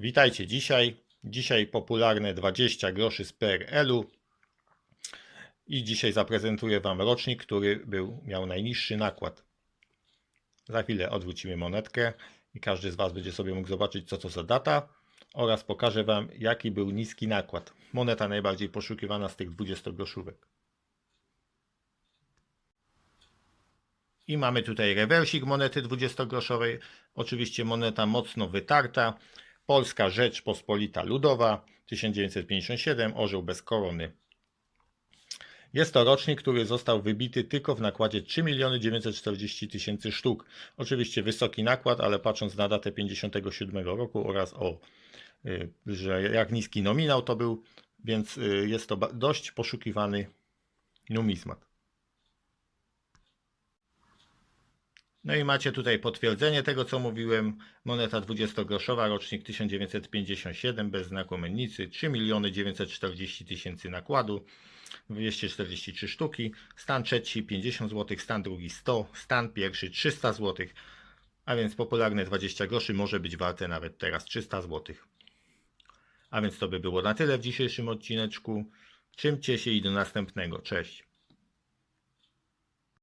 Witajcie dzisiaj. Dzisiaj popularne 20 groszy z PRL-u. I dzisiaj zaprezentuję Wam rocznik, który był, miał najniższy nakład. Za chwilę odwrócimy monetkę i każdy z Was będzie sobie mógł zobaczyć, co to za data oraz pokażę Wam, jaki był niski nakład. Moneta najbardziej poszukiwana z tych 20 groszówek. I mamy tutaj rewersik monety 20-groszowej. Oczywiście moneta mocno wytarta. Polska Rzeczpospolita Ludowa 1957, orzeł bez korony. Jest to rocznik, który został wybity tylko w nakładzie 3 940 tysięcy sztuk. Oczywiście wysoki nakład, ale patrząc na datę 57 roku oraz o, y, że jak niski nominał to był, więc y, jest to dość poszukiwany numizmat. No i macie tutaj potwierdzenie tego, co mówiłem. Moneta 20-groszowa, rocznik 1957, bez znaku mennicy, 3 940 tysięcy nakładu, 243 sztuki, stan trzeci 50 zł, stan drugi 100, stan pierwszy 300 zł, a więc popularne 20 groszy może być warte nawet teraz 300 zł. A więc to by było na tyle w dzisiejszym odcineczku. Trzymcie się i do następnego. Cześć.